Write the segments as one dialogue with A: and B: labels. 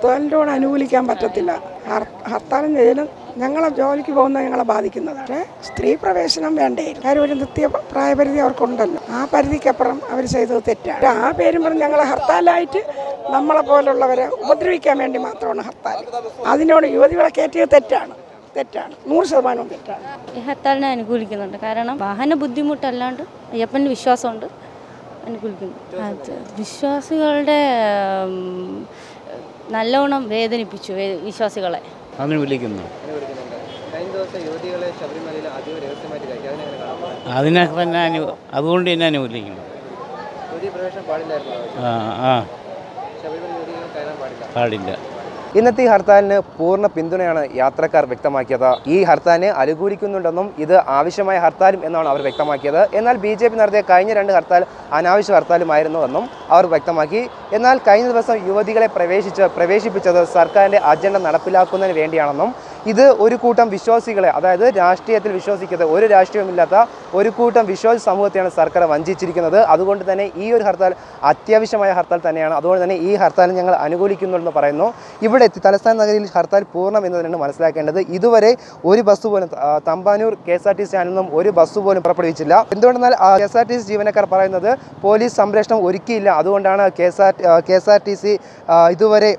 A: ഹർത്താലിനോട് അനുകൂലിക്കാൻ പറ്റത്തില്ല. ഹർത്താലും ചെയ്യലും ഞങ്ങളെ ജോലിക്ക് പോകുന്ന ഞങ്ങളെ ബാധിക്കുന്നത് പക്ഷേ സ്ത്രീ പ്രവേശനം വേണ്ടേ? കാര്യം ഒരു നിത്യ പ്രായപരിധി അവർക്കുണ്ടല്ലോ. ആ പരിധിക്കപ്പുറം അവർ ചെയ്തത് തെറ്റാണ്. ആ പേരും പറഞ്ഞ് ഞങ്ങളെ ഹർത്താലായിട്ട് നമ്മളെ പോലുള്ളവരെ ഉപദ്രവിക്കാൻ വേണ്ടി മാത്രമാണ് ഹർത്താൽ അതിനോട് യുവതികളെ കയറ്റിയത് തെറ്റാണ്. തെറ്റാണ്. നൂറ് ശതമാനവും തെറ്റാണ്.
B: ഈ ഹർത്താലിനെ അനുകൂലിക്കുന്നുണ്ട്. കാരണം വാഹന ബുദ്ധിമുട്ടല്ലാണ്ട് അയ്യപ്പന്റെ വിശ്വാസമുണ്ട്. അനുകൂലിക്കുന്നു. വിശ്വാസികളുടെ നല്ലോണം വേദനിപ്പിച്ചു വിശ്വാസികളെ.
C: വിളിക്കുന്നു. അതിനെ തന്നെ അതുകൊണ്ട് തന്നെ അനുകൂലിക്കുന്നു ആ ആ.
D: ശബരിമല യുവതികൾ കയറാൻ പാടില്ല.
C: പാടില്ല.
D: ഇന്നത്തെ ഈ ഹർത്താലിന് പൂർണ പിന്തുണയാണ് യാത്രക്കാർ വ്യക്തമാക്കിയത്. ഈ ഹർത്താലിനെ അനുകൂലിക്കുന്നുണ്ടെന്നും ഇത് ആവശ്യമായ ഹർത്താലും എന്നാണ് അവർ വ്യക്തമാക്കിയത്. എന്നാൽ ബി ജെ പി നടത്തിയ കഴിഞ്ഞ രണ്ട് ഹർത്താൽ അനാവശ്യ ഹർത്താലുമായിരുന്നുവെന്നും അവർ വ്യക്തമാക്കി. എന്നാൽ കഴിഞ്ഞ ദിവസം യുവതികളെ പ്രവേശിച്ച് പ്രവേശിപ്പിച്ചത് സർക്കാരിന്റെ അജണ്ട നടപ്പിലാക്കുന്നതിന് വേണ്ടിയാണെന്നും ഇത് ഒരു കൂട്ടം വിശ്വാസികളെ അതായത് രാഷ്ട്രീയത്തിൽ വിശ്വസിക്കാത്ത ഒരു രാഷ്ട്രീയമില്ലാത്ത ഒരു കൂട്ടം വിശ്വാസി സമൂഹത്തെയാണ് സർക്കാർ വഞ്ചിച്ചിരിക്കുന്നത്. അതുകൊണ്ട് തന്നെ ഈ ഒരു ഹർത്താൽ അത്യാവശ്യമായ ഹർത്താൽ തന്നെയാണ്. അതുകൊണ്ട് തന്നെ ഈ ഹർത്താൽ ഞങ്ങൾ അനുകൂലിക്കുന്നുണ്ടെന്ന് പറയുന്നു. ഇവിടെ എത്തി. തലസ്ഥാന നഗരിയിൽ ഹർത്താൽ പൂർണം എന്ന് തന്നെയാണ് മനസ്സിലാക്കേണ്ടത്. ഇതുവരെ ഒരു ബസ് പോലും Thampanoor K S R T C നിന്നും ഒരു ബസ് പോലും പുറപ്പെടുവിച്ചില്ല. എന്തുകൊണ്ടെന്നാൽ K S R T C ജീവനക്കാർ പറയുന്നത് പോലീസ് സംരക്ഷണം ഒരുക്കിയില്ല. അതുകൊണ്ടാണ് K S R K S R T C ഇതുവരെ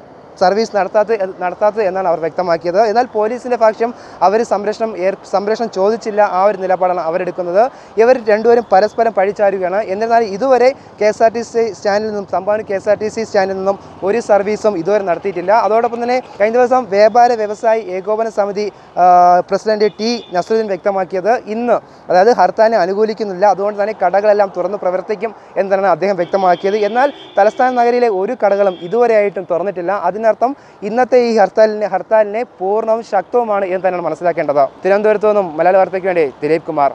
D: സർവീസ് നടത്താത്ത നടത്താത്തത് എന്നാണ് അവർ വ്യക്തമാക്കിയത്. എന്നാൽ പോലീസിന്റെ പക്ഷം അവർ സംരക്ഷണം സംരക്ഷണം ചോദിച്ചില്ല. ആ ഒരു നിലപാടാണ് അവരെടുക്കുന്നത്. ഇവർ രണ്ടുപേരും പരസ്പരം പഴിച്ചാരുകയാണ്. എന്നിരുന്നാലും ഇതുവരെ K S R T C സ്റ്റാൻഡിൽ നിന്നും Thampanoor K S R T C സ്റ്റാൻഡിൽ നിന്നും ഒരു സർവീസും ഇതുവരെ നടത്തിയിട്ടില്ല. അതോടൊപ്പം തന്നെ കഴിഞ്ഞ ദിവസം വ്യാപാര വ്യവസായി ഏകോപന സമിതി പ്രസിഡന്റ് ടി നസറുദ്ദീൻ വ്യക്തമാക്കിയത് ഇന്ന് അതായത് ഹർത്താലിനെ അനുകൂലിക്കുന്നില്ല. അതുകൊണ്ട് തന്നെ കടകളെല്ലാം തുറന്ന് പ്രവർത്തിക്കും എന്നാണ് അദ്ദേഹം വ്യക്തമാക്കിയത്. എന്നാൽ തലസ്ഥാന നഗരിയിലെ ഒരു കടകളും ഇതുവരെയായിട്ടും തുറന്നിട്ടില്ല. അതിനർത്ഥം ഇന്നത്തെ ഈ ഹർത്താലിനെ ഹർത്താലിനെ പൂർണവും ശക്തവുമാണ് എന്ന് തന്നെയാണ് മനസ്സിലാക്കേണ്ടത്. തിരുവനന്തപുരത്തു നിന്നും മലയാള വാർത്തയ്ക്ക് വേണ്ടി ദിലീപ് കുമാർ.